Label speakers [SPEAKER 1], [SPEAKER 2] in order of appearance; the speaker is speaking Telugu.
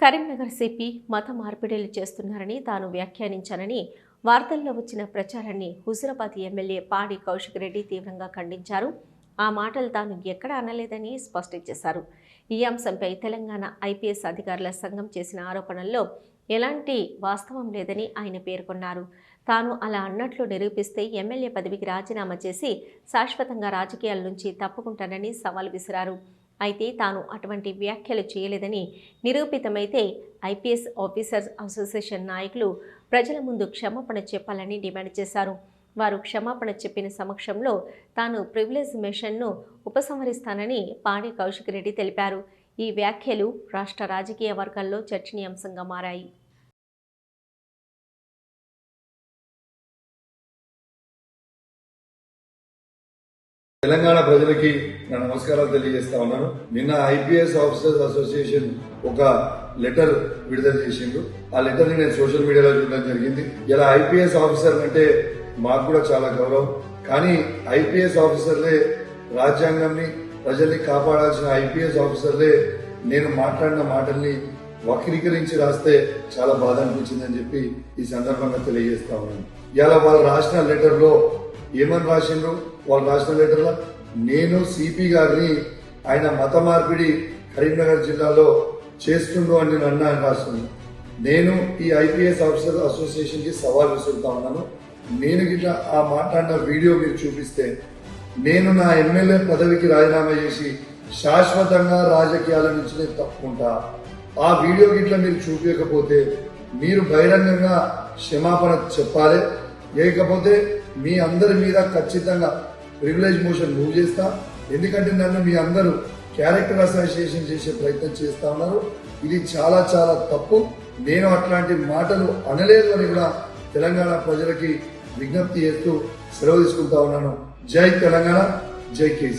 [SPEAKER 1] కరీంనగర్ సిపి మత మార్పిడిలు చేస్తున్నారని తాను వ్యాఖ్యానించానని వార్తల్లో వచ్చిన ప్రచారాన్ని హుజురాబాద్ ఎమ్మెల్యే పాడి కౌశిక్ రెడ్డి తీవ్రంగా ఖండించారు. ఆ మాటలు తాను ఎక్కడ అనలేదని స్పష్టం చేశారు. ఈ అంశంపై తెలంగాణ ఐపీఎస్ అధికారుల సంఘం చేసిన ఆరోపణల్లో ఎలాంటి వాస్తవం లేదని ఆయన పేర్కొన్నారు. తాను అలా అన్నట్లు నిరూపిస్తే ఎమ్మెల్యే పదవికి రాజీనామా చేసి శాశ్వతంగా రాజకీయాల నుంచి తప్పుకుంటానని సవాల్ విసిరారు. అయితే తాను అటువంటి వ్యాఖ్యలు చేయలేదని నిరూపితమైతే ఐపీఎస్ ఆఫీసర్స్ అసోసియేషన్ నాయకులు ప్రజల ముందు క్షమాపణ చెప్పాలని డిమాండ్ చేశారు. వారు క్షమాపణ చెప్పిన సమక్షంలో తాను ప్రివిలేజ్ మిషన్ను ఉపసంహరిస్తానని పాడి కౌశిక్ రెడ్డి తెలిపారు. ఈ వ్యాఖ్యలు రాష్ట్ర రాజకీయ వర్గాల్లో చర్చనీయాంశంగా మారాయి.
[SPEAKER 2] తెలంగాణ ప్రజలకి నా నమస్కారాలు తెలియజేస్తా ఉన్నాను. నిన్న ఐపీఎస్ ఆఫీసర్స్ అసోసియేషన్ ఒక లెటర్ విడుదల చేసిండు ఆ లెటర్ని నేను సోషల్ మీడియాలో చూడడం జరిగింది. ఇలా ఐపీఎస్ ఆఫీసర్ అంటే మాకు కూడా చాలా గౌరవం. కానీ ఐపీఎస్ ఆఫీసర్లే రాజ్యాంగంని ప్రజల్ని కాపాడాల్సిన ఐపీఎస్ ఆఫీసర్లే నేను మాట్లాడిన మాటల్ని వక్రీకరించి రాస్తే చాలా బాధ అనిపించిందని చెప్పి ఈ సందర్భంగా తెలియజేస్తా ఉన్నాను. ఇలా వాళ్ళు రాసిన లెటర్లో ఏమని రాసిండ్రు? వాళ్ళు రాసిన లెటర్లో నేను సిపి గారిని ఆయన మత మార్పిడి కరీంనగర్ జిల్లాలో చేస్తుండ్రు అని నేను అన్నా అని రాస్తుంది నేను ఈ ఐపీఎస్ ఆఫీసర్ అసోసియేషన్కి సవాల్ విసురుతా ఉన్నాను. నేను గిట్లా ఆ మాట్లాడిన వీడియో మీరు చూపిస్తే నేను నా ఎమ్మెల్యే పదవికి రాజీనామా చేసి శాశ్వతంగా రాజకీయాల నుంచి నేను తప్పుకుంటా. ఆ వీడియో గిట్ల మీరు చూపించకపోతే మీరు బహిరంగంగా క్షమాపణ చెప్పాలి. లేకపోతే మీ అందరి మీద ఖచ్చితంగా ప్రివిలేజ్ మోషన్ మూవ్ చేస్తా. ఎందుకంటే నన్ను మీ అందరూ క్యారెక్టర్ అసోసియేషన్ చేసే ప్రయత్నం చేస్తా ఉన్నారు. ఇది చాలా చాలా తప్పు. నేను అట్లాంటి మాటలు అనలేదు అని కూడా తెలంగాణ ప్రజలకి విజ్ఞప్తి చేస్తూ సెలవు తీసుకుంటా ఉన్నాను. జై తెలంగాణ జై కేసీ